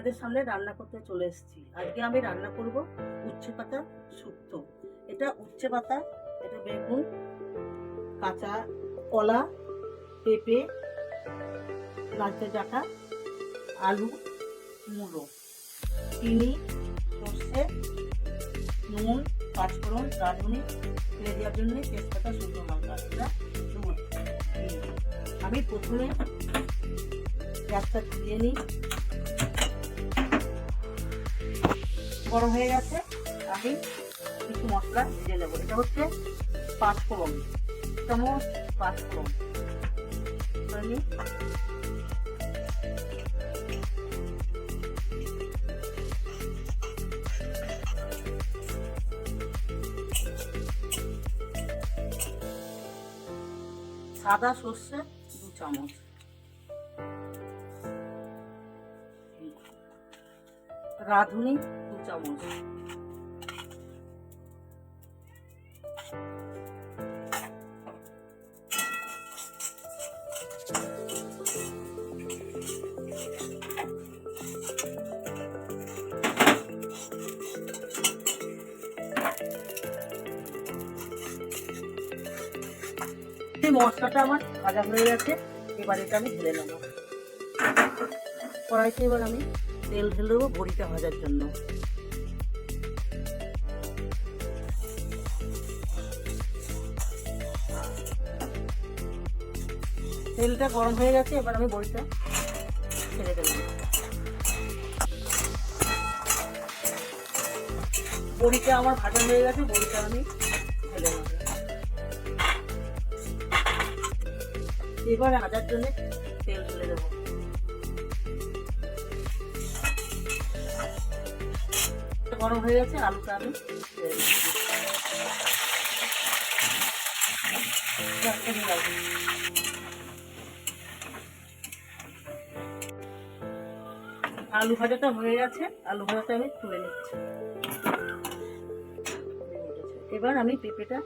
আপনাদের সামনে রান্না করতে চলে এসেছি। আজকে আমি রান্না করব উচ্ছে পাতা শুক্তো। এটা উচ্ছে পাতা, এটা বেগুন, কাঁচা কলা, পেঁপে, নারকেল ডাঁটা, আলু মূলো চিনি, সর্ষে, নুন, পাঁচফোড়ন রাঁধুনি ফেলে দেওয়ার জন্য তেজপাতা, শুকনো লঙ্কা এটা আমি প্রথমে গ্যাসটা দিয়ে নিই। গরম হয়ে গেছে, আমি কিছু মশলা ভেজে নেব এটা হচ্ছে পাঁচফোড়ন চামচ পাঁচফোড়ন আমি সাদা সর্ষে দু চামচ। রাঁধুনি চামচ মশলাটা আমার ভাজা হয়ে গেছে, এবার এটা আমি ঢেলে নেব। কড়াইতে এবার আমি তেল ঢেলে দেবো বড়িটা ভাজার জন্য। তেলটা গরম হয়ে গেছে, এবার আমি বড়িটা ছেড়ে দেবো। বড়িটা আমার ভাজা হয়ে গেছে, বড়িটা আমি ঢেলে নেব। এবার ভাজার জন্য তেল ঢেলে দেবো। গরম হয়ে গেছে, আলুটা আমি আলু ভাজাটা হয়ে গেছে। আলু ভাজাটা আমি তুলে নিচ্ছি। এবার আমি পেঁপেটা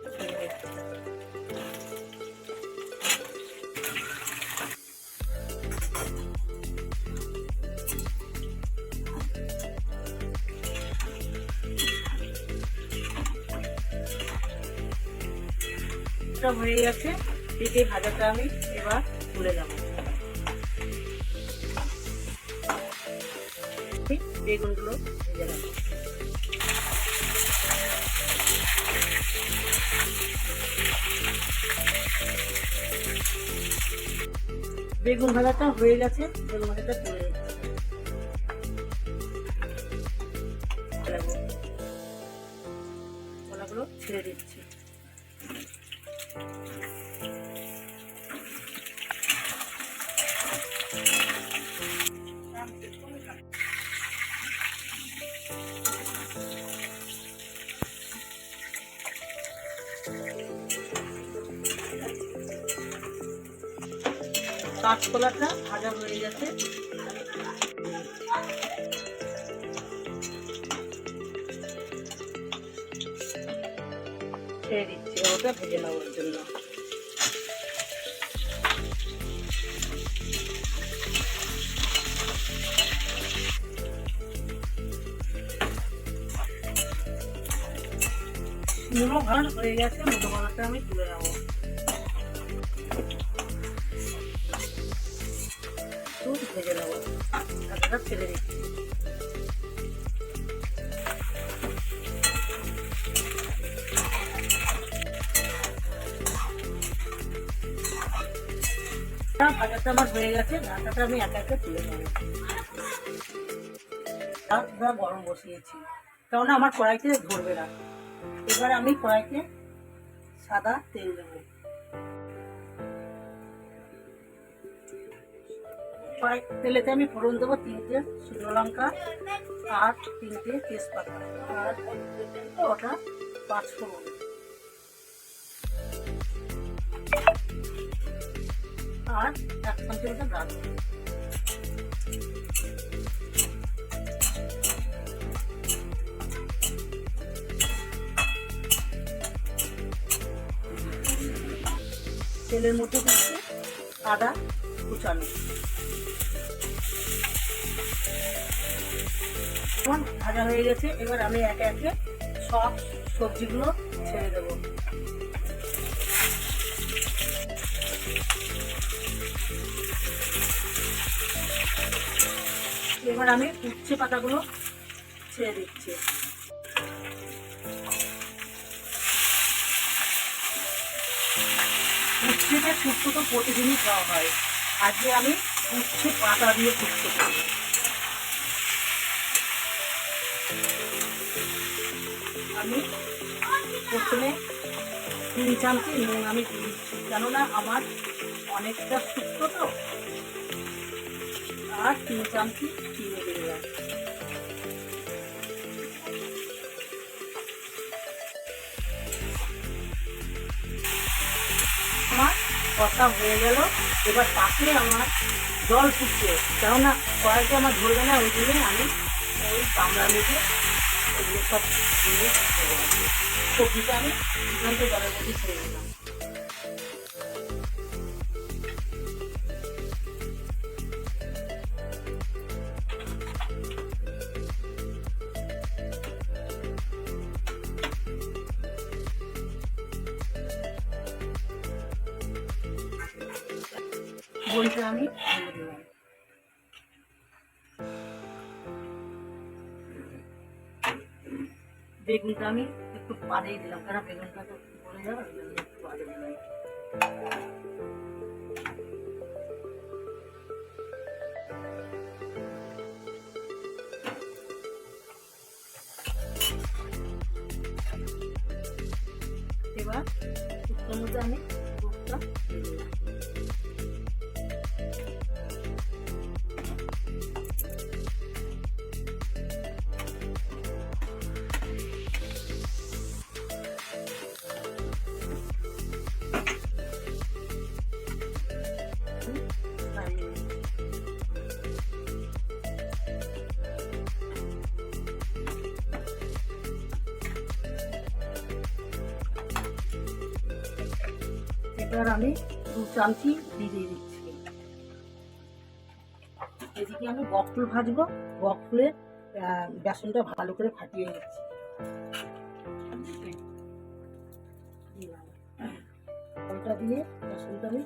দিচ্ছি। এটা হয়ে গেছে। পেঁপে ভাজাটা আমি এবার তুলে নেব। বেগুনগুলো ভেজে নেব। বেগুন ভাজাটা হয়ে গেছে বেগুন ভাজাটা কাঁচকলাটা ভাজা হয়ে গেছে। ছেড়ে দিচ্ছি ওটা ভেজে হয়ে গেছে, মুলো ভালোটা আমি তুলে নেব। ভেজে নেব। ঢাকাটা ছেড়ে দিচ্ছি। আমার হয়ে গেছে আমি তারপর গরম বসিয়েছি। আমার কড়াইতে ধরবে না। এবার আমি কড়াইতে সাদা তেল দেবো। কড়াই তেলেতে আমি ফোড়ন দেবো, তিনটে শুকনো লঙ্কা আর তিনটে তেজপাতা, আর ওটা পাঁচ ফোড়ন। আর এক চামচের মতো গাজর। তেলের মধ্যে দিচ্ছি আদা কুচানো। আমার ভাজা হয়ে গেছে। এবার আমি একে একে সব সবজিগুলো ছেড়ে দেবো। এবার আমি উচ্ছে পাতাগুলো ছেড়ে দিচ্ছি। উচ্ছেটা শুক্তো তো প্রতিদিনই খাওয়া হয়। আজকে আমি উচ্ছে পাতা দিয়ে শুক্তো করি আমি প্রথমে তিন চামচি নুন আমি কেননা আমার অনেকটা শুক্তো তো। আর তিন চামচি চিনি দিলাম। আমার কষা হয়ে গেল। এবার পাশে আমার জল ফুটছে। কেননা কড়াইতে আমার ধরবে না ওই জন্যই আমি ওই কামড়া মধ্যে এগুলো সব দিয়ে দেবো। সবজিটা আমি দুটো জলের মধ্যে ছেড়ে দিলাম বইটা আমি বেগুনটা আমি একটু পাড়িয়ে দিলাম কারণ বেগুনটা তো পড়ে যাবে ওই জন্য একটু পাড়িয়ে দিলাম এবার শুক্তোর মধ্যে আমি দুধটা দিয়ে দিলাম এবার আমি দু চামচি দিয়ে দিচ্ছি। এদিকে আমি বকফুল ভাজবো বকফুলের বেসনটা ভালো করে ফাটিয়ে নিচ্ছি। ওটা দিয়ে বেসনটা আমি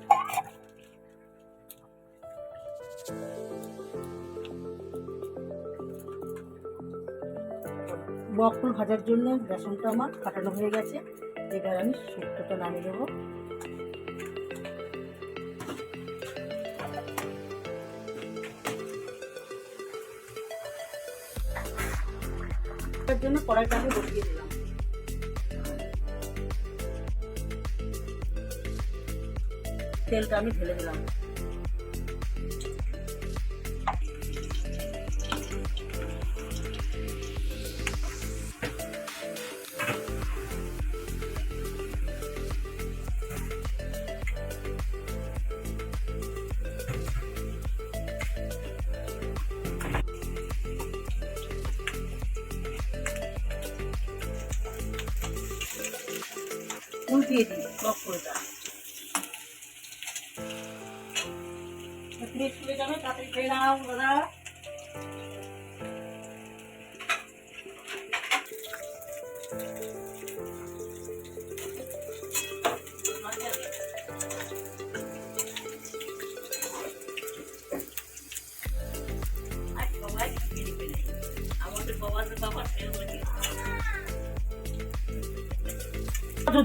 বকফুল ভাজার জন্য বেসনটা আমার ফাটানো হয়ে গেছে। এবার আমি শুক্তোটা নামিয়ে দেবো জন্য কড়াইটা আমি বসিয়ে দিলাম। তেলটা আমি ঢেলে দিলাম। উল্টিয়ে দিই লক করে দাও। স্কুলে যাবে তাড়াতাড়ি খেয়ে দাদা। আমাদের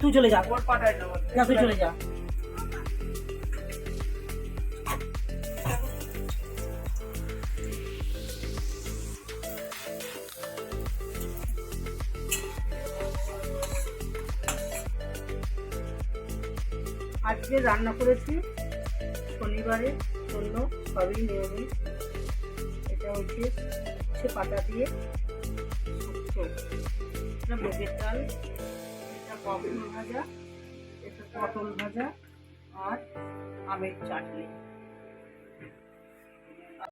তুই চলে যা। যা তুই চলে যা। আজকে রান্না করেছি শনিবারের জন্য সবই নিয়মিত এটা হচ্ছে হচ্ছে পাতা দিয়ে শুক্তো। এটা মুগের ডাল। পটল ভাজা এটা পটল ভাজা আর আমের চাটনি।